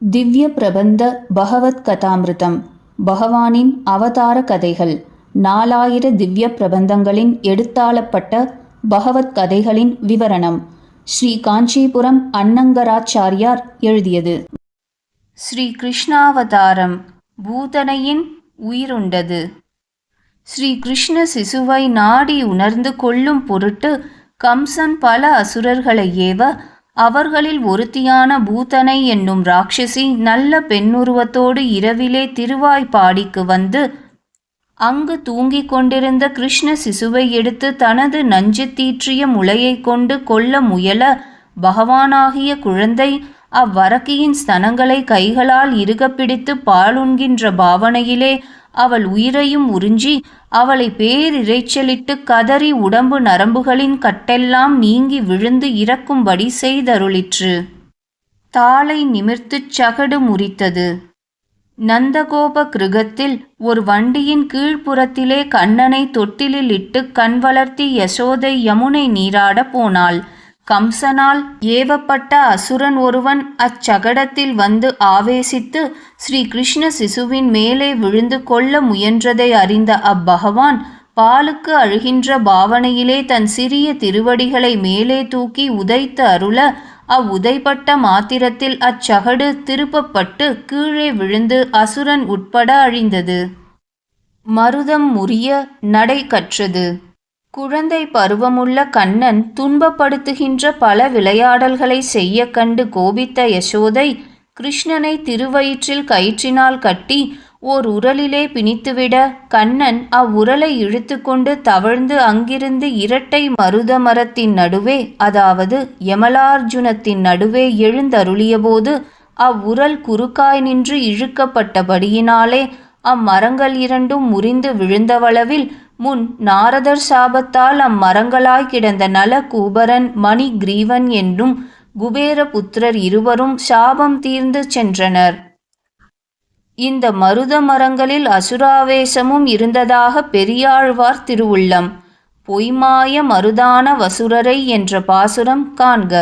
திவ்ய பிரபந்த பகவத் கதாமிருதம் பகவானின் அவதார கதைகள். நாலாயிர திவ்ய பிரபந்தங்களின் எடுத்தாளப்பட்ட பகவத் கதைகளின் விவரணம் ஸ்ரீ காஞ்சிபுரம் அன்னங்கராச்சாரியார் எழுதியது. ஸ்ரீ கிருஷ்ணாவதாரம் பூதனையின் உயிருண்டது. ஸ்ரீ கிருஷ்ண சிசுவை நாடி உணர்ந்து கொள்ளும் பொருட்டு கம்சன் பல அசுரர்களை ஏவ அவர்களில் ஒருத்தியான பூதனை என்னும் ராட்சசி நல்ல பெண்ணுருவத்தோடு இரவிலே திருவாய்ப்பாடிக்கு வந்து அங்கு தூங்கிக் கொண்டிருந்த கிருஷ்ண சிசுவை எடுத்து தனது நஞ்சு தீற்றிய முளையைக் கொண்டு கொல்ல முயல பகவானாகிய குழந்தை அவ்வரக்கியின் ஸ்தனங்களை கைகளால் இறுக பிடித்து பாலுண்கின்ற பாவனையிலே அவள் உயிரையும் உறிஞ்சி அவளை பேரிரைச்சலிட்டு கதறி உடம்பு நரம்புகளின் கட்டெல்லாம் நீங்கி விழுந்து இறக்கும்படி செய்தருளிற்று. தாளை நிமிர்த்துச் சகடு முறித்தது. நந்தகோப கிருகத்தில் ஒரு வண்டியின் கீழ்ப்புறத்திலே கண்ணனை தொட்டிலில் இட்டு கண் வளர்த்தி யசோதை யமுனை நீராட போனாள். கம்சனால் ஏவப்பட்ட அசுரன் ஒருவன் அச்சகடத்தில் வந்து ஆவேசித்து ஸ்ரீ கிருஷ்ண சிசுவின் மேலே விழுந்து கொள்ள முயன்றதை அறிந்த அப்பகவான் பாலுக்கு அழுகின்ற பாவனையிலே தன் சிறிய திருவடிகளை மேலே தூக்கி உதைத்து அருள அவ்வுதைப்பட்ட மாத்திரத்தில் அச்சகடு திருப்பப்பட்டு கீழே விழுந்து அசுரன் உட்பட அழிந்தது. மருதம் முறிய நடை கற்றது. குழந்தை பருவமுள்ள கண்ணன் துன்பப்படுத்துகின்ற பல விளையாடல்களை செய்ய கண்டு கோபித்த யசோதை கிருஷ்ணனை திருவயிற்றில் கயிற்றினால் கட்டி ஓர் உரலிலே பிணித்துவிட கண்ணன் அவ்வுரலை இழுத்துக்கொண்டு தவழ்ந்து அங்கிருந்து இரட்டை மருத மரத்தின் நடுவே அதாவது யமலார்ஜுனத்தின் நடுவே எழுந்தருளியபோது அவ்வுரல் குறுக்காய் நின்று இழுக்கப்பட்டபடியினாலே அம்மரங்கள் இரண்டும் முறிந்து விழுந்தவளவில் முன் நாரதர் சாபத்தால் அம்மரங்களாய் கிடந்த நல கூபரன் மணி கிரீவன் என்னும் குபேர புத்திரர் இருவரும் சாபம் தீர்ந்து சென்றனர். இந்த மருத மரங்களில் அசுராவேசமும் இருந்ததாக பெரியாழ்வார் திருவுள்ளம். பொய்மாய மருதான வசுரரை என்ற பாசுரம் காண்க.